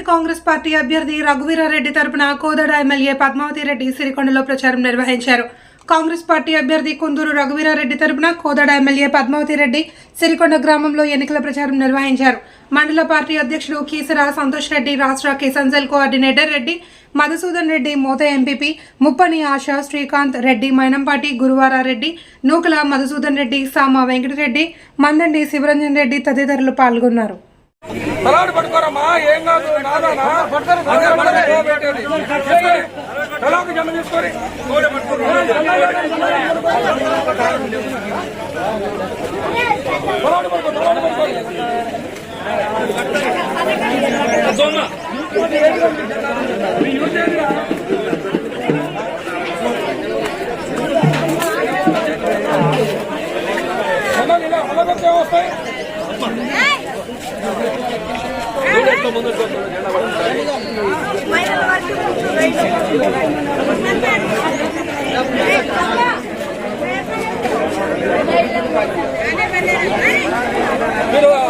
State Congress party అభ్యర్థి రఘువీరారెడ్డి తరపున కోదడ MLA Padmavati Reddy సిరికొండలో ప్రచారం నిర్వహించారు. కాంగ్రెస్ పార్టీ అభ్యర్థి కుందూరు రఘువీరారెడ్డి తరపున కోదడ ఎమ్మెల్యే పద్మావతి రెడ్డి సిరికొండ గ్రామంలో ఎన్నికల ప్రచారం నిర్వహించారు. మండల పార్టీ అధ్యక్షుడు కీసరా సంతోష్ రెడ్డి రాష్ట్ర Kisan cell coordinator Reddy Madhusudan Reddy Mota MPP Muppani Asha Srikanth Reddy Mainampati Guruvareddy Nookala Madhusudan Reddy Sama Venkatareddy మందండి Shivaranjan Reddy తదితరులు పాల్గొన్నారు. తలాడు పట్టుకోరమ్మా ఏం కాదు నాదానా? అదే తీసుకొని, తలాకు జమ తీసుకొని తలాడు పట్టుకో తలాడు పట్టుకోండి వస్తాయి మీరు రా-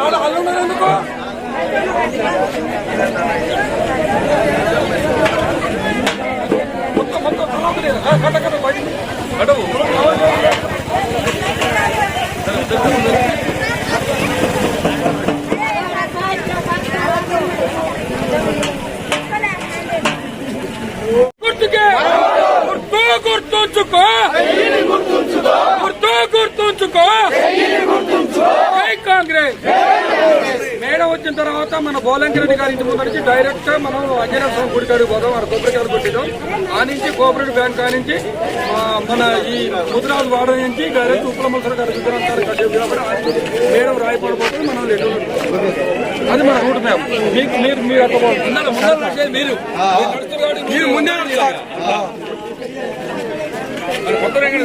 ఆడ అల్లున్నారు ఎందుకు? మేడం వచ్చిన తర్వాత మన బోలంకిరెడ్డి గారి ఇంటి ముందు నుంచి డైరెక్ట్ మనం అంజనేయ స్వామి గుడి కాడికి పోదాం. మన కొబ్బరికాయలు కొట్టిద్దాం ఆ నుంచి కోఆపరేటివ్ బ్యాంక్ ఆ నుంచి మన ఈ ముద్రాలు వాడ నుంచి డైరెక్ట్ ఉప్పలమల్సర గారి విగ్రహం గారు కట్టేది మేడం రాయపడిపోతే మనం లెటర్ అది మన రూట్ మ్యాప్. మీకు మీరు మీరు అక్కడ మీరు. మీరు ముందే కొత్త రంగం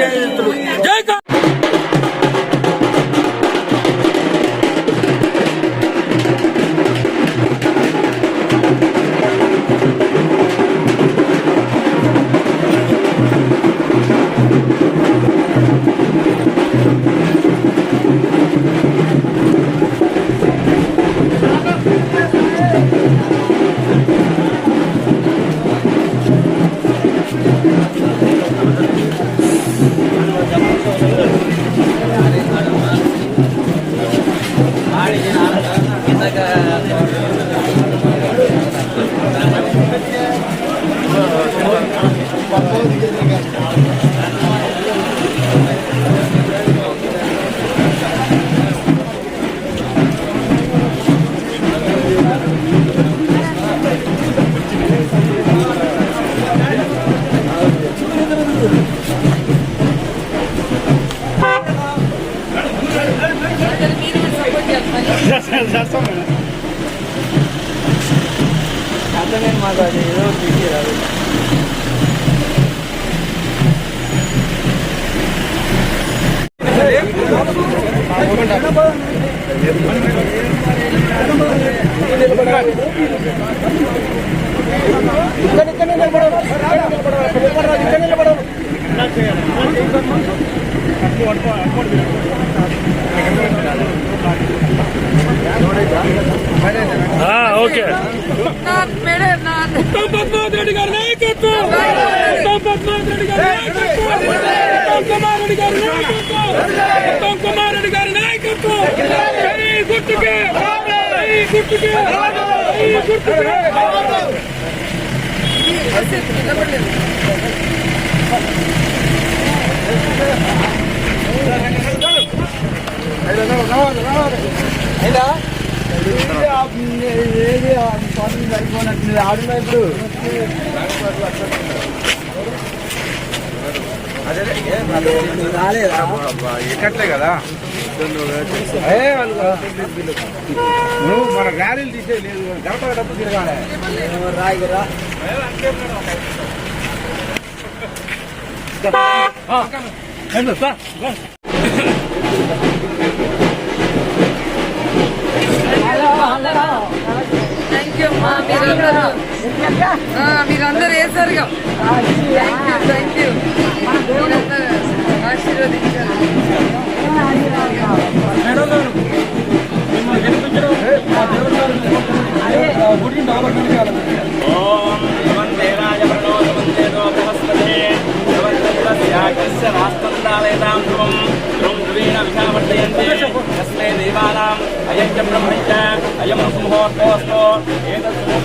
కాంగ్రెస్ పద్మావతి రెడ్డి గారి నాయకత్వం! జగన్మోహన్ రెడ్డి గారి నాయకత్వం కుమార్ రెడ్డి గారి నాయకత్వం గుర్తుకే ఏది పనులు సరిపోయినట్టు ఎక్కట్లే కదా? నువ్వు మన గాలిలు తీసేయలేదు గడప డబ్బు తిరగాలి. రాయి కదా మీరందరూ. వేసారుగా థ్యాంక్ యూ థ్యాంక్ యూ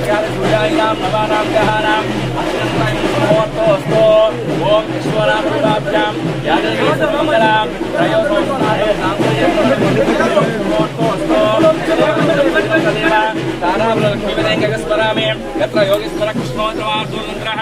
सूर्यायां भवानां ग्रहाणां अस्तु ॐ विश्वरामभ्यां यादीसमङ्गलां त्रयोस्मरामे यत्र योगीश्वरकृष्णोत्रवादून्त्रः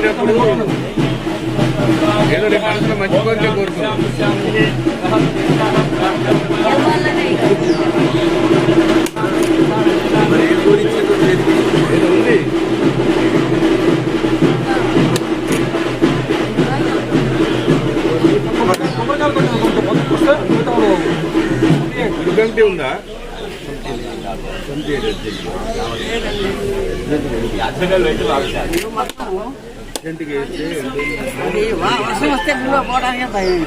పొందినప్పుడు ఏదో నీ మంచి కోరిక కోరుకున్నాను ఏదో ఉంది దుగ్గంతి ఉందా? అర్థకాలు అయితే వర్షం వస్తే కూడా పోవడానికి భయం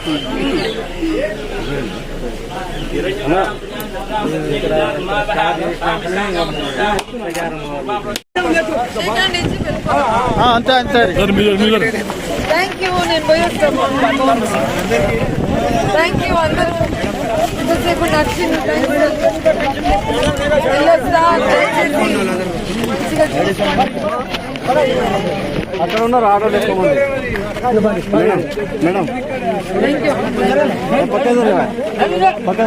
అంతే అంతే థ్యాంక్ యూ నచ్చింది అక్కడ ఉన్నారు ఆర్డర్ ఎక్కువ మేడం మేడం. థ్యాంక్ యూ పక్క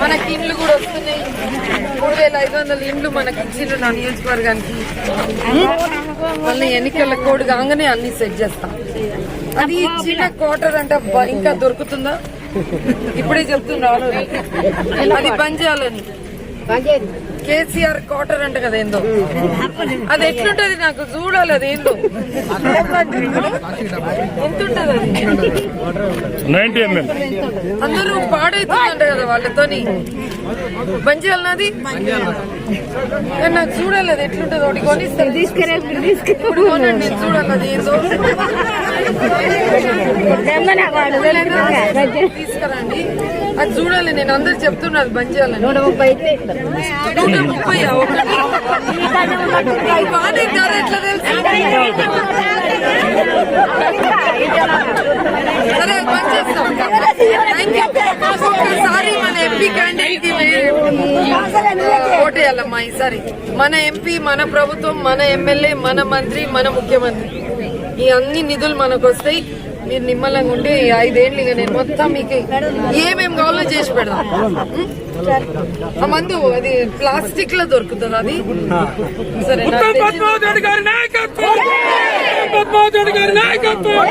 మనకి ఇండ్లు కూడా వస్తున్నాయి. మూడు వేల ఐదు వందల ఇండ్లు మనకి ఇచ్చిండ్రు నా నియోజకవర్గానికి. మళ్ళీ ఎన్నికల కోడ్ కాగానే అన్ని సెట్ చేస్తాం. అది చిన్న క్వార్టర్ అంటే ఇంకా దొరుకుతుందా? ఇప్పుడే చెప్తున్నా అది బంద్ చేయాలని. కేసీఆర్ క్వార్టర్ అంట కదా ఏందో. అది ఎట్లుంటది నాకు చూడాలి అది ఏందో. ఎంత ఉంటది అది అందరూ పాడైతుందంట కదా వాళ్ళతోని. కానీ నాకు చూడాలి అది ఎట్లుంటది. ఒకటి కొనిస్తాను ఇప్పుడు కొనండి నేను చూడాలి అది ఏందో. తీసుకురండి. అది చూడాలి నేను అందరు చెప్తున్నా అది బంద్ చేయాలని నూట ముప్పై బాగానే ధర ఎట్లా తెలుసు? సరే బంద్ చేస్తాం. ఒక్కసారి మన ఎంపీ క్యాండిడేట్ ఓటేయాలమ్మా ఈసారి. మన ఎంపీ మన ప్రభుత్వం మన ఎమ్మెల్యే మన మంత్రి మన ముఖ్యమంత్రి. ఈ అన్ని నిధులు మనకు వస్తాయి మీరు నిమ్మలంగా ఉంటే ఈ ఐదేళ్ళు ఇక నేను మొత్తం మీకు ఏమేం కావాలో చేసి పెడదాం మందు అది ప్లాస్టిక్లో దొరుకుతుంది అది. సరే నాయకత్వం! గారి నాయకత్వం!